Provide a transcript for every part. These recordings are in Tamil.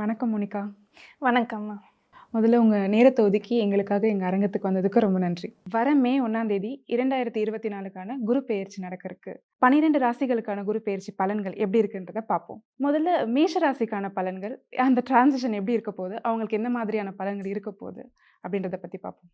வணக்கம் மோனிகா. வணக்கம்மா. முதல்ல உங்கள் நேரத்தை ஒதுக்கி எங்களுக்காக எங்கள் அரங்கத்துக்கு வந்ததுக்கு ரொம்ப நன்றி. வர மே ஒன்றாம் தேதி இரண்டாயிரத்தி இருபத்தி நாலுக்கான குரு பெயர்ச்சி நடக்க இருக்கு பன்னிரெண்டு ராசிகளுக்கான குரு பெயர்ச்சி பலன்கள் எப்படி இருக்குன்றத பார்ப்போம். முதல்ல மேஷ ராசிக்கான பலன்கள் அந்த டிரான்சிஷன் எப்படி இருக்க போகுது அவங்களுக்கு எந்த மாதிரியான பலன்கள் இருக்க போகுது அப்படின்றத பற்றி பார்ப்போம்.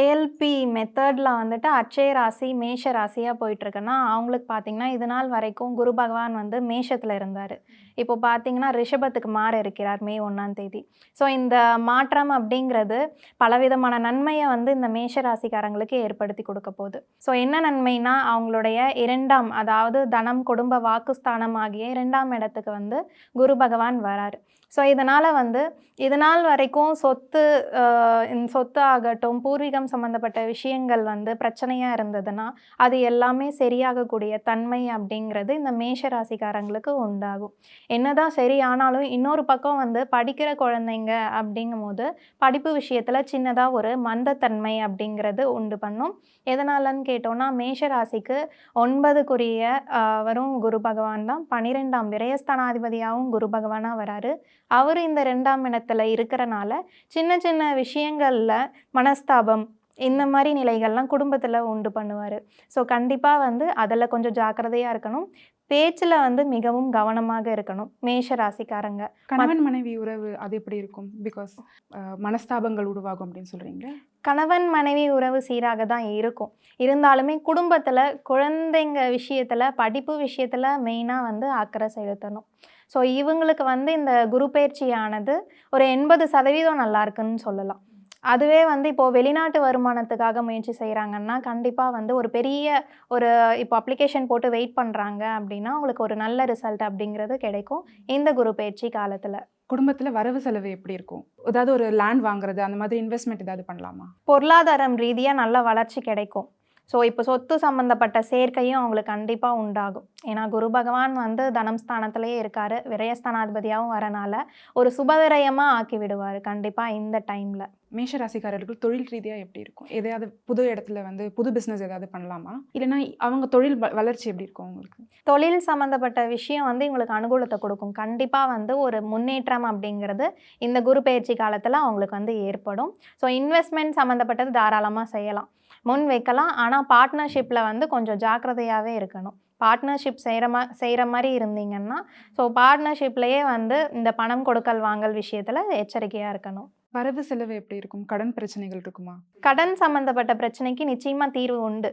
ஏஎல்பி மெத்தடில் வந்துட்டு அட்சய ராசி மேஷ ராசியாக போயிட்டுருக்குன்னா அவங்களுக்கு பார்த்தீங்கன்னா இது நாள் வரைக்கும் குரு பகவான் வந்து மேஷத்தில் இருந்தார். இப்போ பார்த்தீங்கன்னா ரிஷபத்துக்கு மாற இருக்கிறார் மே ஒன்றாம் தேதி. ஸோ இந்த மாற்றம் அப்படிங்கிறது பலவிதமான நன்மையை வந்து இந்த மேஷ ராசிக்காரங்களுக்கு ஏற்படுத்தி கொடுக்க போகுது. ஸோ என்ன நன்மைனா அவங்களுடைய இரண்டாம் அதாவது தனம் குடும்ப வாக்குஸ்தானம் ஆகிய இரண்டாம் இடத்துக்கு வந்து குரு பகவான் வராரு. ஸோ இதனால் வந்து இது நாள் வரைக்கும் சொத்து சொத்து ஆகட்டும் பூர்வீகம் சம்மந்தப்பட்ட விஷயங்கள் வந்து பிரச்சனையாக இருந்ததுன்னா அது எல்லாமே சரியாகக்கூடிய தன்மை அப்படிங்கிறது இந்த மேஷ ராசிக்காரங்களுக்கு உண்டாகும். என்னதான் சரி ஆனாலும் இன்னொரு பக்கம் வந்து படிக்கிற குழந்தைங்க அப்படிங்கும் போது படிப்பு விஷயத்தில் சின்னதாக ஒரு மந்தத்தன்மை அப்படிங்கிறது உண்டு பண்ணும். எதனாலன்னு கேட்டோம்னா மேஷ ராசிக்கு ஒன்பதுக்குரிய வரும் குரு பகவான் தான் பன்னிரெண்டாம் விரயஸ்தானாதிபதியாகவும் குரு பகவானாக வராரு. அவர் இந்த ரெண்டாம் இடத்துல இருக்கிறனால சின்ன சின்ன விஷயங்களில் மனஸ்தாபம் இந்த மாதிரி நிலைகள்லாம் குடும்பத்தில் உண்டு பண்ணுவார். ஸோ கண்டிப்பாக வந்து அதில் கொஞ்சம் ஜாக்கிரதையாக இருக்கணும். பேச்சில் வந்து மிகவும் கவனமாக இருக்கணும். மேஷ ராசிக்காரங்க. கணவன் மனைவி உறவு அது எப்படி இருக்கும்? பிகாஸ் மனஸ்தாபங்கள் உருவாகும் அப்படின்னு சொல்கிறீங்க கணவன் மனைவி உறவு சீராக தான் இருக்கும். இருந்தாலுமே குடும்பத்தில் குழந்தைங்க விஷயத்தில் படிப்பு விஷயத்தில் மெயினாக வந்து அக்கறை செலுத்தணும். ஸோ இவங்களுக்கு வந்து இந்த குரு பயிற்சியானது ஒரு எண்பது சதவீதம் நல்லா இருக்குன்னு சொல்லலாம். அதுவே வந்து இப்போது வெளிநாட்டு வருமானத்துக்காக முயற்சி செய்கிறாங்கன்னா கண்டிப்பாக வந்து ஒரு பெரிய ஒரு இப்போ அப்ளிகேஷன் போட்டு வெயிட் பண்ணுறாங்க அப்படின்னா அவங்களுக்கு ஒரு நல்ல ரிசல்ட் அப்படிங்கிறது கிடைக்கும் இந்த குரு பயிற்சி காலத்தில். குடும்பத்தில் வரவு செலவு எப்படி இருக்கும்? ஏதாவது ஒரு லேண்ட் வாங்குறது அந்த மாதிரி இன்வெஸ்ட்மெண்ட் ஏதாவது பண்ணலாமா? பொருளாதாரம் ரீதியாக நல்ல வளர்ச்சி கிடைக்கும். ஸோ இப்போ சொத்து சம்மந்தப்பட்ட சேர்க்கையும் அவங்களுக்கு கண்டிப்பாக உண்டாகும். ஏன்னா குரு பகவான் வந்து தனம் ஸ்தானத்திலேயே இருக்கார். விரயஸ்தானாதிபதியாகவும் வரனால ஒரு சுபவிரயமாக ஆக்கி விடுவார் கண்டிப்பாக இந்த டைமில். மேஷ ராசிக்காரர்கள் தொழில் ரீதியாக எப்படி இருக்கும்? எதையாவது புது இடத்துல வந்து புது பிஸ்னஸ் ஏதாவது பண்ணலாமா? இல்லைன்னா அவங்க தொழில் வ- வளர்ச்சி எப்படி இருக்கும் அவங்களுக்கு தொழில் சம்மந்தப்பட்ட விஷயம் வந்து இவங்களுக்கு அனுகூலத்தை கொடுக்கும். கண்டிப்பாக வந்து ஒரு முன்னேற்றம் அப்படிங்கிறது இந்த குரு பயிற்சி காலத்தில் அவங்களுக்கு வந்து ஏற்படும். ஸோ இன்வெஸ்ட்மெண்ட் சம்மந்தப்பட்டது தாராளமாக செய்யலாம். முன் வைக்கலாம். ஆனால் பார்ட்னர்ஷிப்பில் வந்து கொஞ்சம் ஜாக்கிரதையாகவே இருக்கணும். பார்ட்னர்ஷிப் செய்கிற மா செய்கிற மாதிரி இருந்தீங்கன்னா ஸோ பார்ட்னர்ஷிப்லேயே வந்து இந்த பணம் கொடுக்கல் வாங்கல் விஷயத்தில் எச்சரிக்கையாக இருக்கணும். வரவு செலவு எப்படி இருக்கும்? கடன் பிரச்சனைகள் இருக்குமா? கடன் சம்மந்தப்பட்ட பிரச்சனைக்கு நிச்சயமாக தீர்வு உண்டு.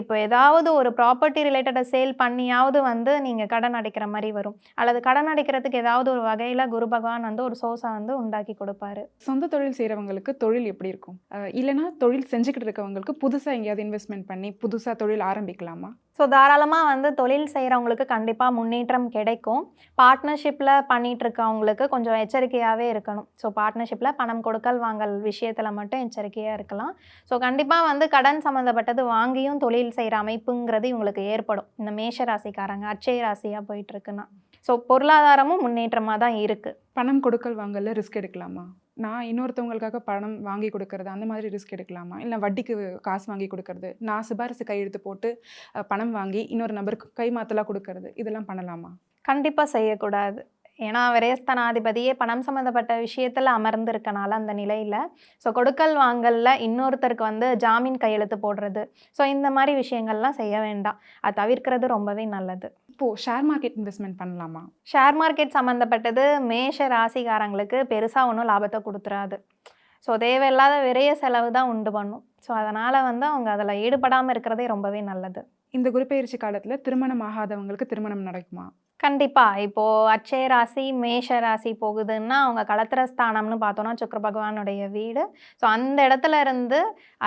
இப்போ ஏதாவது ஒரு ப்ராப்பர்ட்டி ரிலேட்டடாக சேல் பண்ணியாவது வந்து நீங்கள் கடன் அடைக்கிற மாதிரி வரும். அல்லது கடன் அடைக்கிறதுக்கு ஏதாவது ஒரு வகையில் குரு பகவான் வந்து ஒரு சோர்ஸை வந்து உண்டாக்கி கொடுப்பாரு. சொந்த தொழில் செய்கிறவங்களுக்கு தொழில் எப்படி இருக்கும்? இல்லைனா இல்லைன்னா தொழில் செஞ்சுக்கிட்டு இருக்கவங்களுக்கு புதுசாக எங்கேயாவது இன்வெஸ்ட்மெண்ட் பண்ணி புதுசாக தொழில் ஆரம்பிக்கலாமா? ஸோ தாராளமாக வந்து தொழில் செய்கிறவங்களுக்கு கண்டிப்பாக முன்னேற்றம் கிடைக்கும். பார்ட்னர்ஷிப்பில் பண்ணிகிட்டு இருக்கவங்களுக்கு கொஞ்சம் எச்சரிக்கையாகவே இருக்கணும். ஸோ பார்ட்னர்ஷிப்பில் பணம் கொடுக்கல் வாங்கல் விஷயத்தில் மட்டும் எச்சரிக்கையாக இருக்கலாம். ஸோ கண்டிப்பாக வந்து கடன் சம்மந்தப்பட்டது வாங்கியும் தொழில் செய்கிற அமைப்புங்கிறது இவங்களுக்கு ஏற்படும். இந்த மேஷ ராசிக்காரங்க அச்சய ராசியாக போயிட்டுருக்குன்னா. ஸோ பொருளாதாரமும் முன்னேற்றமாக தான் இருக்குது பணம் கொடுக்கல் வாங்கல ரிஸ்க் எடுக்கலாமா? நான் இன்னொருத்தவங்களுக்காக பணம் வாங்கி கொடுக்கறது அந்த மாதிரி ரிஸ்க் எடுக்கலாமா? இல்லை வட்டிக்கு காசு வாங்கி கொடுக்கறது. நான் சிபாரிசு கையெழுத்து போட்டு பணம் வாங்கி இன்னொரு நபருக்கு கை மாத்தலா கொடுக்கறது. இதெல்லாம் பண்ணலாமா? கண்டிப்பாக செய்யக்கூடாது. ஏன்னா விரயஸ்தானாதிபதியே பணம் சம்மந்தப்பட்ட விஷயத்தில் அமர்ந்திருக்கனால அந்த நிலையில். ஸோ கொடுக்கல் வாங்கலில் இன்னொருத்தருக்கு வந்து ஜாமீன் கையெழுத்து போடுறது. ஸோ இந்த மாதிரி விஷயங்கள்லாம் செய்ய வேண்டாம். அது தவிர்க்கிறது ரொம்பவே நல்லது. இப்போது ஷேர் மார்க்கெட் இன்வெஸ்ட்மெண்ட் பண்ணலாமா? ஷேர் மார்க்கெட் சம்மந்தப்பட்டது மேஷ ராசிக்காரங்களுக்கு பெருசாக ஒன்றும் லாபத்தை கொடுத்துறாது. ஸோ தேவையில்லாத விரைய செலவு தான் உண்டு பண்ணும். ஸோ அதனால் வந்து அவங்க அதில் ஈடுபடாமல் இருக்கிறதே ரொம்பவே நல்லது. இந்த குருப்பெயர்ச்சி காலத்தில் திருமணம் ஆகாதவங்களுக்கு திருமணம் நடக்குமா? கண்டிப்பாக இப்போது அட்சய ராசி மேஷ ராசி போகுதுன்னா அவங்க களத்திர ஸ்தானம்னு பார்த்தோன்னா சுக்கிர பகவானுடைய வீடு. ஸோ அந்த இடத்துல இருந்து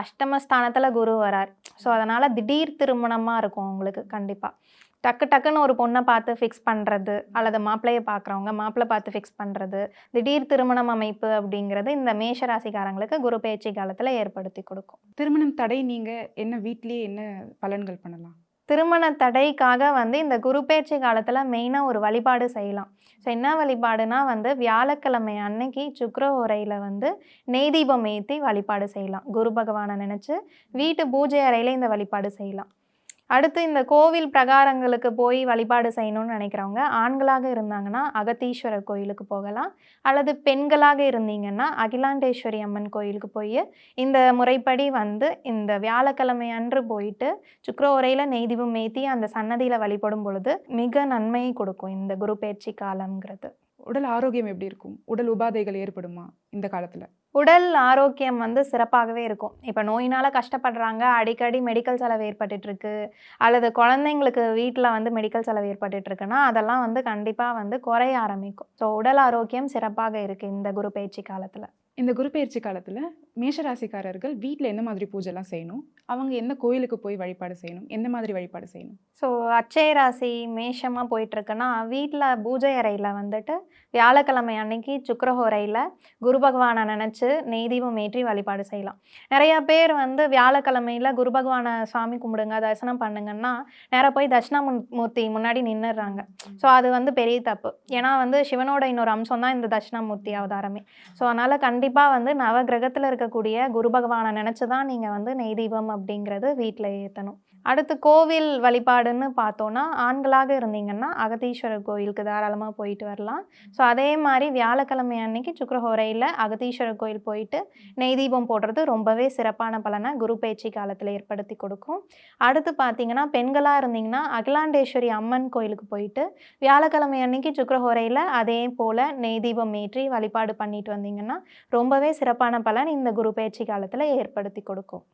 அஷ்டமஸ்தானத்தில் குரு வரார். ஸோ அதனால் திடீர் திருமணமாக இருக்கும் அவங்களுக்கு கண்டிப்பாக டக்கு டக்குன்னு ஒரு பொண்ணை பார்த்து ஃபிக்ஸ் பண்ணுறது அல்லது மாப்பிள்ளையை பார்க்குறவங்க மாப்பிள்ளை பார்த்து ஃபிக்ஸ் பண்ணுறது திடீர் திருமணம் அமைப்பு அப்படிங்கிறது இந்த மேஷ ராசிக்காரங்களுக்கு குரு பயிற்சி காலத்தில் ஏற்படுத்தி கொடுக்கும். திருமணம் தடை நீங்கள் என்ன வீட்லேயே என்ன பலன்கள் பண்ணலாம்? திருமண தடைக்காக வந்து இந்த குரு பயிற்சி காலத்தில் மெயினாக ஒரு வழிபாடு செய்யலாம். ஸோ என்ன வழிபாடுனா வந்து வியாழக்கிழமை அன்னைக்கு சுக்ர உரையில் வந்து நெய் தீபம் ஏற்றி வழிபாடு செய்யலாம். குரு பகவானை நினச்சி வீட்டு பூஜை அறையில் இந்த வழிபாடு செய்யலாம். அடுத்து இந்த கோவில் பிரகாரங்களுக்கு போய் வழிபாடு செய்யணும்னு நினைக்கிறவங்க ஆண்களாக இருந்தாங்கன்னா அகத்தீஸ்வரர் கோயிலுக்கு போகலாம். அல்லது பெண்களாக இருந்தீங்கன்னா அகிலாண்டேஸ்வரி அம்மன் கோயிலுக்கு போய் இந்த முறைப்படி வந்து இந்த வியாழக்கிழமை அன்று போயிட்டு சுக்கிர உரையில் நெய் ஏற்றி அந்த சன்னதியில் வழிபடும் பொழுது மிக நன்மையை கொடுக்கும் இந்த குரு பயிற்சி காலம்ங்கிறது. உடல் ஆரோக்கியம் எப்படி இருக்கும்? உடல் உபாதைகள் ஏற்படுமா இந்த காலத்தில்? உடல் ஆரோக்கியம் வந்து சிறப்பாகவே இருக்கும். இப்போ நோயினால் கஷ்டப்படுறாங்க அடிக்கடி மெடிக்கல் செலவு ஏற்பட்டுட்டு அல்லது குழந்தைங்களுக்கு வீட்டில் வந்து மெடிக்கல் செலவு ஏற்பட்டுட்டு இருக்குன்னா அதெல்லாம் வந்து கண்டிப்பாக வந்து குறைய ஆரம்பிக்கும். ஸோ உடல் ஆரோக்கியம் சிறப்பாக இருக்குது இந்த குரு பயிற்சி காலத்தில். இந்த குரு பயிற்சி காலத்தில் மேஷராசிக்காரர்கள் வீட்டில் எந்த மாதிரி பூஜைலாம் செய்யணும்? அவங்க எந்த கோயிலுக்கு போய் வழிபாடு செய்யணும்? எந்த மாதிரி வழிபாடு செய்யணும்? ஸோ அச்சய ராசி மேஷமாக போயிட்டுருக்குன்னா வீட்டில் பூஜை அறையில் வந்துட்டு வியாழக்கிழமை அன்னைக்கு சுக்கரஹோரையில் குரு பகவானை நினச்சி நெய் தீபம் ஏற்றி வழிபாடு செய்யலாம். நிறைய பேர் வந்து வியாழக்கிழமையில் குரு பகவானை சாமி கும்பிடுங்க தரிசனம் பண்ணுங்கன்னா நேராக போய் தட்சிணாமூர்த்தி முன்னாடி நின்றுடுறாங்க ஸோ அது வந்து பெரிய தப்பு. ஏன்னா வந்து சிவனோட இன்னொரு அம்சம் தான் இந்த தட்சிணாமூர்த்தி அவதாரமே. ஸோ அதனால் கண்டிப்பாக வந்து நவ கிரகத்தில் இருக்கக்கூடிய குரு பகவானை நினச்சி தான் நீங்கள் வந்து நெய் தீபம் அப்படிங்கிறது வீட்டில் ஏற்றணும் அடுத்து கோவில் வழிபாடுன்னு பார்த்தோன்னா ஆண்களாக இருந்தீங்கன்னா அகதீஸ்வரர் கோயிலுக்கு தாராளமாக போயிட்டு வரலாம். ஸோ அதே மாதிரி வியாழக்கிழமை அன்னைக்கு சுக்கரஹோரையில் அகதீஸ்வரர் கோயில் போயிட்டு நெய் தீபம் போடுறது ரொம்பவே சிறப்பான பலனை குரு பேச்சு காலத்தில் ஏற்படுத்தி கொடுக்கும். அடுத்து பார்த்தீங்கன்னா பெண்களாக இருந்தீங்கன்னா அகிலாண்டேஸ்வரி அம்மன் கோயிலுக்கு போயிட்டு வியாழக்கிழமை அன்னைக்கு சுக்கரஹோரையில் அதே போல் நெய் தீபம் ஏற்றி வழிபாடு பண்ணிட்டு வந்தீங்கன்னா ரொம்பவே சிறப்பான பலன் இந்த குரு பயிற்சி காலத்தில் ஏற்படுத்தி கொடுக்கும்.